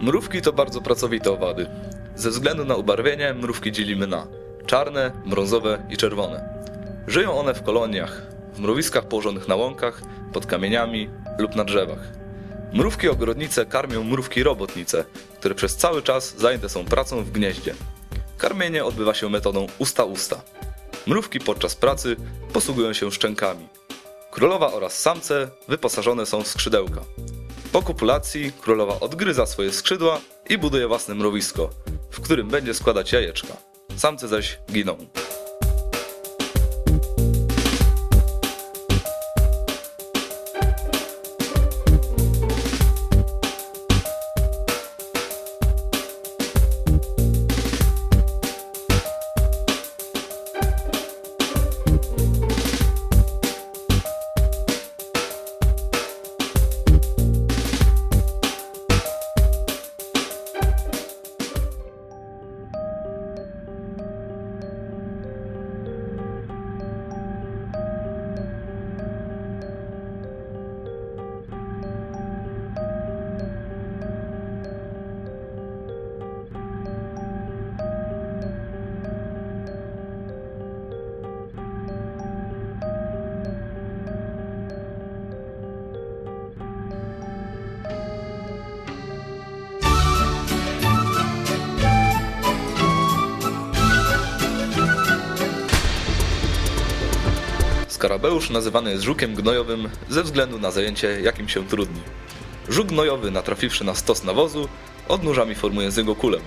Mrówki to bardzo pracowite owady. Ze względu na ubarwienie mrówki dzielimy na czarne, brązowe i czerwone. Żyją one w koloniach, w mrowiskach położonych na łąkach, pod kamieniami lub na drzewach. Mrówki ogrodnice karmią mrówki robotnice, które przez cały czas zajęte są pracą w gnieździe. Karmienie odbywa się metodą usta-usta. Mrówki podczas pracy posługują się szczękami. Królowa oraz samce wyposażone są w skrzydełka. Po kopulacji królowa odgryza swoje skrzydła i buduje własne mrowisko, w którym będzie składać jajeczka. Samce zaś giną. Skarabeusz nazywany jest żukiem gnojowym ze względu na zajęcie, jakim się trudni. Żuk gnojowy, natrafiwszy na stos nawozu, odnóżami formuje z niego kulę,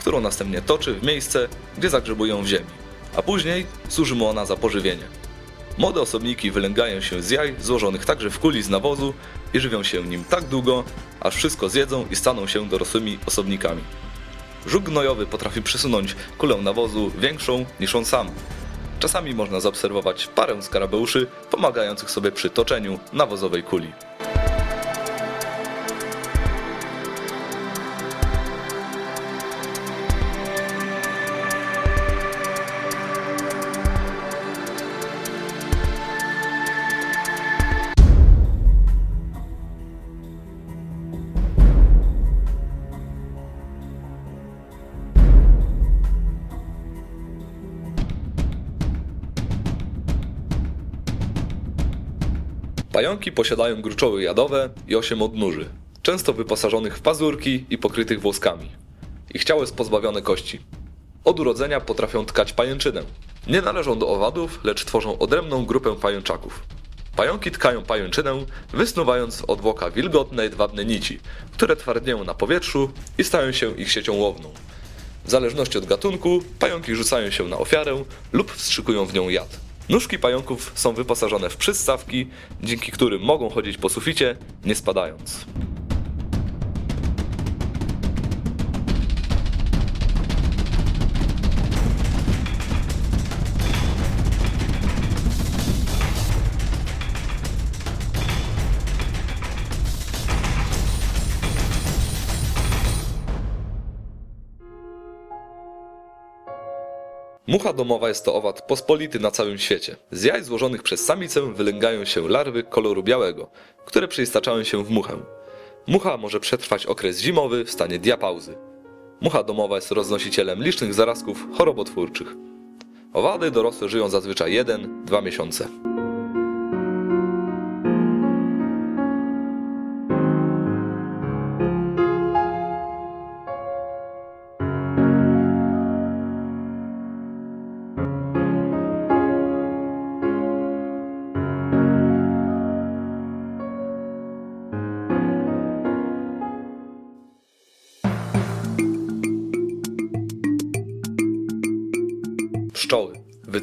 którą następnie toczy w miejsce, gdzie zagrzebują w ziemi, a później służy mu ona za pożywienie. Młode osobniki wylęgają się z jaj złożonych także w kuli z nawozu i żywią się nim tak długo, aż wszystko zjedzą i staną się dorosłymi osobnikami. Żuk gnojowy potrafi przesunąć kulę nawozu większą niż on sam. Czasami można zaobserwować parę skarabeuszy pomagających sobie przy toczeniu nawozowej kuli. Pająki posiadają gruczoły jadowe i osiem odnóży, często wyposażonych w pazurki i pokrytych włoskami. Ich ciało jest pozbawione kości. Od urodzenia potrafią tkać pajęczynę. Nie należą do owadów, lecz tworzą odrębną grupę pajęczaków. Pająki tkają pajęczynę, wysnuwając od woka wilgotne jedwabne nici, które twardnieją na powietrzu i stają się ich siecią łowną. W zależności od gatunku, pająki rzucają się na ofiarę lub wstrzykują w nią jad. Nóżki pająków są wyposażone w przystawki, dzięki którym mogą chodzić po suficie, nie spadając. Mucha domowa jest to owad pospolity na całym świecie. Z jaj złożonych przez samicę wylęgają się larwy koloru białego, które przeistaczają się w muchę. Mucha może przetrwać okres zimowy w stanie diapauzy. Mucha domowa jest roznosicielem licznych zarazków chorobotwórczych. Owady dorosłe żyją zazwyczaj 1-2 miesiące.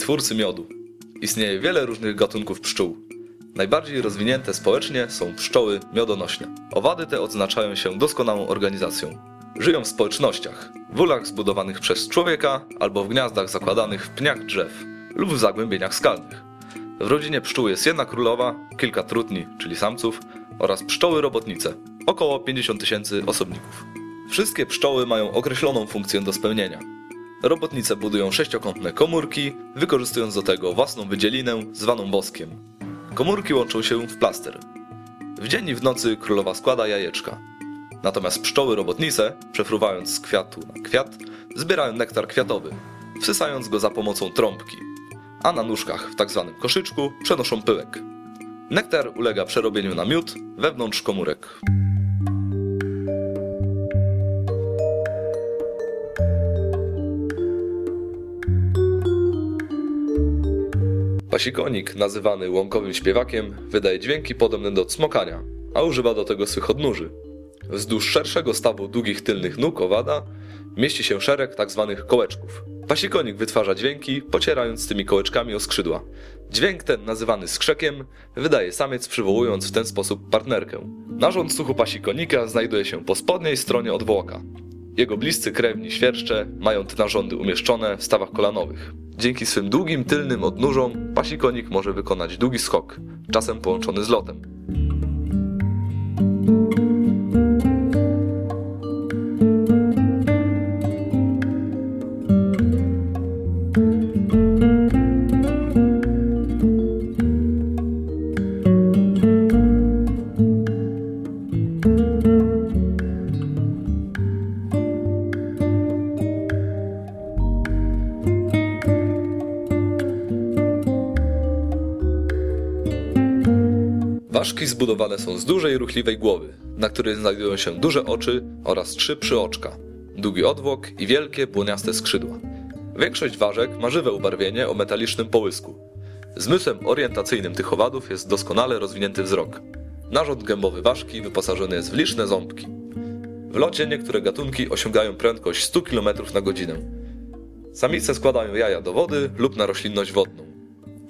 Wytwórcy miodu. Istnieje wiele różnych gatunków pszczół. Najbardziej rozwinięte społecznie są pszczoły miodonośne. Owady te odznaczają się doskonałą organizacją. Żyją w społecznościach, w ulach zbudowanych przez człowieka albo w gniazdach zakładanych w pniach drzew lub w zagłębieniach skalnych. W rodzinie pszczół jest jedna królowa, kilka trutni, czyli samców, oraz pszczoły robotnice, około 50 tysięcy osobników. Wszystkie pszczoły mają określoną funkcję do spełnienia. Robotnice budują sześciokątne komórki, wykorzystując do tego własną wydzielinę zwaną woskiem. Komórki łączą się w plaster. W dzień i w nocy królowa składa jajeczka. Natomiast pszczoły robotnice, przefruwając z kwiatu na kwiat, zbierają nektar kwiatowy, wsysając go za pomocą trąbki, a na nóżkach w tak zwanym koszyczku przenoszą pyłek. Nektar ulega przerobieniu na miód wewnątrz komórek. Pasikonik, nazywany łąkowym śpiewakiem, wydaje dźwięki podobne do cmokania, a używa do tego swych odnóży. Wzdłuż szerszego stawu długich tylnych nóg owada mieści się szereg tzw. kołeczków. Pasikonik wytwarza dźwięki, pocierając tymi kołeczkami o skrzydła. Dźwięk ten, nazywany skrzekiem, wydaje samiec przywołując w ten sposób partnerkę. Narząd słuchu pasikonika znajduje się po spodniej stronie odwłoka. Jego bliscy krewni świerszcze mają te narządy umieszczone w stawach kolanowych. Dzięki swym długim tylnym odnóżom pasikonik może wykonać długi skok, czasem połączony z lotem. Ważki zbudowane są z dużej, ruchliwej głowy, na której znajdują się duże oczy oraz trzy przyoczka, długi odwłok i wielkie, błoniaste skrzydła. Większość ważek ma żywe ubarwienie o metalicznym połysku. Zmysłem orientacyjnym tych owadów jest doskonale rozwinięty wzrok. Narząd gębowy ważki wyposażony jest w liczne ząbki. W locie niektóre gatunki osiągają prędkość 100 km na godzinę. Samice składają jaja do wody lub na roślinność wodną.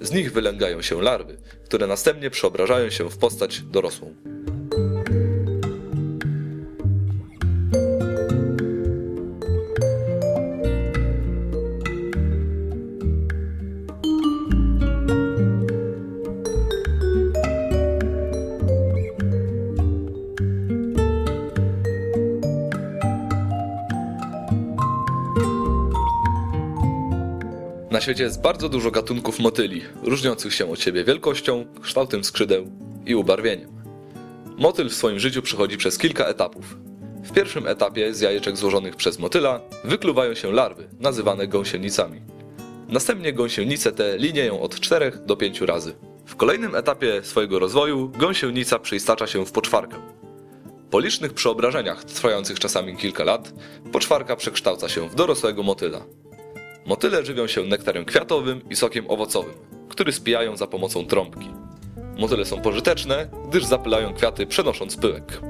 Z nich wylęgają się larwy, które następnie przeobrażają się w postać dorosłą. Na świecie jest bardzo dużo gatunków motyli, różniących się od siebie wielkością, kształtem skrzydeł i ubarwieniem. Motyl w swoim życiu przechodzi przez kilka etapów. W pierwszym etapie z jajeczek złożonych przez motyla wykluwają się larwy, nazywane gąsienicami. Następnie gąsienice te linieją od 4 do 5 razy. W kolejnym etapie swojego rozwoju gąsienica przeistacza się w poczwarkę. Po licznych przeobrażeniach trwających czasami kilka lat, poczwarka przekształca się w dorosłego motyla. Motyle żywią się nektarem kwiatowym i sokiem owocowym, który spijają za pomocą trąbki. Motyle są pożyteczne, gdyż zapylają kwiaty przenosząc pyłek.